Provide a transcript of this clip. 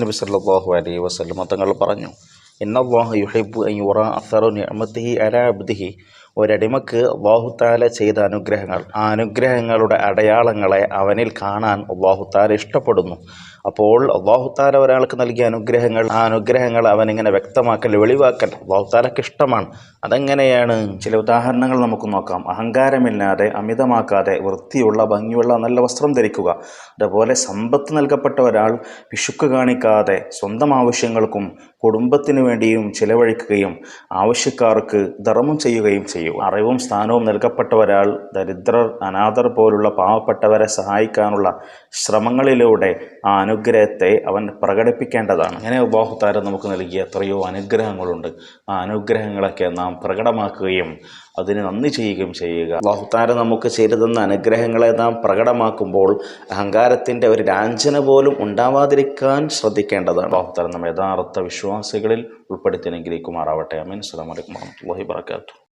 നബി സല്ലാഹു അലൈ വസ്ലം തങ്ങൾ പറഞ്ഞു ഇന്നല്ലാഹു യുഹിബ്ബു അൻ യുറ അസറു നിഅമത്തിഹി അലാ അബ്ദിഹി. ഒരടിമക്ക് വാഹുത്താല താല ചെയ്ത അനുഗ്രഹങ്ങൾ ആ അനുഗ്രഹങ്ങളുടെ അടയാളങ്ങളെ അവനിൽ കാണാൻ വാഹുത്താല താല ഇഷ്ടപ്പെടുന്നു. അപ്പോൾ അള്ളാഹുത്താല ഒരാൾക്ക് നൽകിയ അനുഗ്രഹങ്ങൾ ആ അനുഗ്രഹങ്ങൾ അവനിങ്ങനെ വ്യക്തമാക്കൽ വെളിവാക്കൽ അള്ളാഹുത്താലക്ക് ഇഷ്ടമാണ്. അതെങ്ങനെയാണ്? ചില ഉദാഹരണങ്ങൾ നമുക്ക് നോക്കാം. അഹങ്കാരമില്ലാതെ അമിതമാക്കാതെ വൃത്തിയുള്ള ഭംഗിയുള്ള നല്ല വസ്ത്രം ധരിക്കുക. അതുപോലെ സമ്പത്ത് നൽകപ്പെട്ട ഒരാൾ പിശുക്ക് കാണിക്കാതെ സ്വന്തം ആവശ്യങ്ങൾക്കും കുടുംബത്തിനു വേണ്ടിയും ചിലവഴിക്കുകയും ആവശ്യക്കാർക്ക് ധർമ്മം ചെയ്യുകയും ചെയ്യും. അറിവും സ്ഥാനവും നൽകപ്പെട്ട ഒരാൾ ദരിദ്രർ അനാഥർ പോലുള്ള പാവപ്പെട്ടവരെ സഹായിക്കാനുള്ള ശ്രമങ്ങളിലൂടെ ആ അനുഗ്രഹത്തെ അവൻ പ്രകടിപ്പിക്കേണ്ടതാണ്. അങ്ങനെ അള്ളാഹുത്താര നമുക്ക് നൽകിയ എത്രയോ അനുഗ്രഹങ്ങളുണ്ട്. ആ അനുഗ്രഹങ്ങളൊക്കെ നാം പ്രകടമാക്കുകയും അതിന് നന്ദി ചെയ്യുകയും ചെയ്യുക. അള്ളാഹുത്താര നമുക്ക് ചെയ്തു തന്ന അനുഗ്രഹങ്ങളെ നാം പ്രകടമാക്കുമ്പോൾ അഹങ്കാരത്തിന്റെ ഒരു രാഞ്ചന പോലും ഉണ്ടാവാതിരിക്കാൻ ശ്രദ്ധിക്കേണ്ടതാണ്. അള്ളാഹുത്താര നമ്മൾ യഥാർത്ഥ വിശ്വാസികളിൽ ഉൾപ്പെടുത്തി അനുഗ്രഹിക്കുമാറാവട്ടെ. അമീൻ. അസ്സലാമു വലൈക്കും വാഹമത്തല്ലാഹി